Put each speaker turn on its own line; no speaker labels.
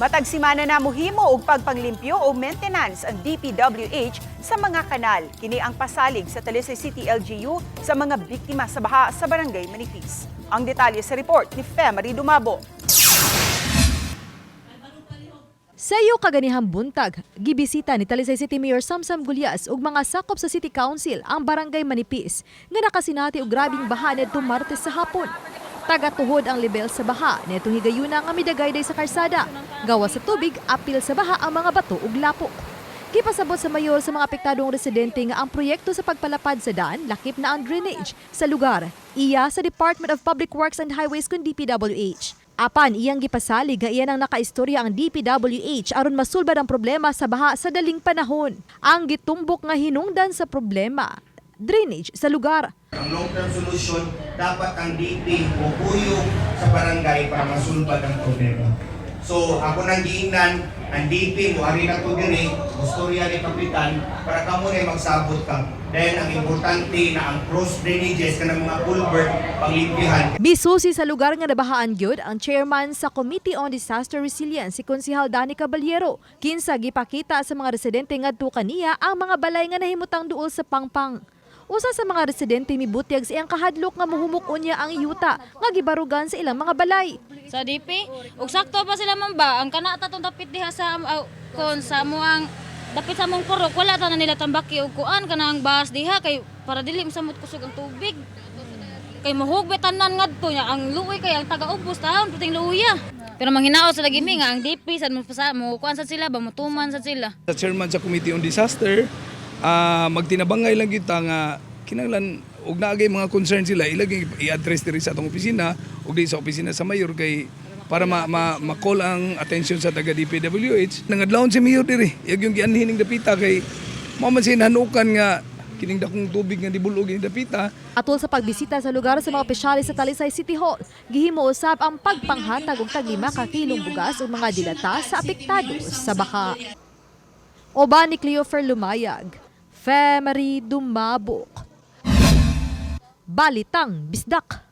Matag simana na muhimo og pagpanglimpyo o maintenance ang DPWH sa mga kanal. Kini ang pasalig sa Talisay City LGU sa mga biktima sa baha sa Barangay Manipis. Ang detalye sa report ni Femery Dumabo.
Sa iyo kaganihang buntag, gibisita ni Talisay City Mayor Samsam Gulyas ug mga sakop sa City Council ang Barangay Manipis nga nakasinati og grabing baha nitong Martes sa hapon. Tagatuhod ang level sa baha netong higayuna nga midagayday sa karsada. Gawa sa tubig, apil sa baha ang mga bato ug lapok. Gipasabot sa mayor sa mga apektadong residente nga ang proyekto sa pagpalapad sa daan lakip na ang drainage sa lugar. Iya sa Department of Public Works and Highways kun DPWH. Apan iyang gipasalig nga iyan ang nakaistorya ang DPWH aron masulbad ang problema sa baha sa daling panahon. Ang gitumbok nga hinungdan sa problema, drainage sa lugar.
Ang long-term solution, dapat ang DP o sa barangay para masulbad ang problema. So, ako nang giingnan, ang DP mo, ari na to diri, gustorya ni Kapitan, para kamo na magsabot ka. Then, ang importante na ang cross drainages ka ng mga culvert, panglimpyahan.
Misusi sa lugar nga nabahaan gyud ang chairman sa Committee on Disaster Resilience si Konsehal Dani Caballero. Kinsa gipakita sa mga residente ngadto kaniya ang mga balay nga nahimutang duol sa pangpang. Usa sa mga residente mibutyag sa iyang kahadlok nga muhumok unya ang yuta nga gibarugan sa ilang mga balay.
sa DP. Ug sakto pa sila man ba ang kana ta tong dapit diha sa uh, kon sa muang dapit sa mong purok wala ta na nila tambaki ug kuan kana ang bahas diha kay para dili samot kusog ang tubig. Kay mahugbe tanan ngadto nya ang luoy kay ang taga-ubos taon puting luya. Pero manghinaot sa lagimi nga ang DP sa mo sa mo kuan sa sila ba mutuman sa sila.
sa chairman sa Committee on Disaster, ah magtinabangay lang kita nga kinahanglan og naagay mga concern sila. Ilagay i-address diri sa atong opisina ug di sa opisina sa mayor kay para ma, ma, ma-call ang attention sa taga DPWH nangadlawon si mayor diri. Yag yung gianhining dapita kay mao man sinanukan nga kining dakong tubig nga dibulog ni dapita.
Atol sa pagbisita sa lugar sa mga opisyalis sa Talisay City Hall, gihimo usab ang pagpanghatag og taglima ka kilong bugas ug mga dilata sa apektado sa baha. Oba ni Cleofer Lumayag, Femery Dumabok. Balitang Bisdak.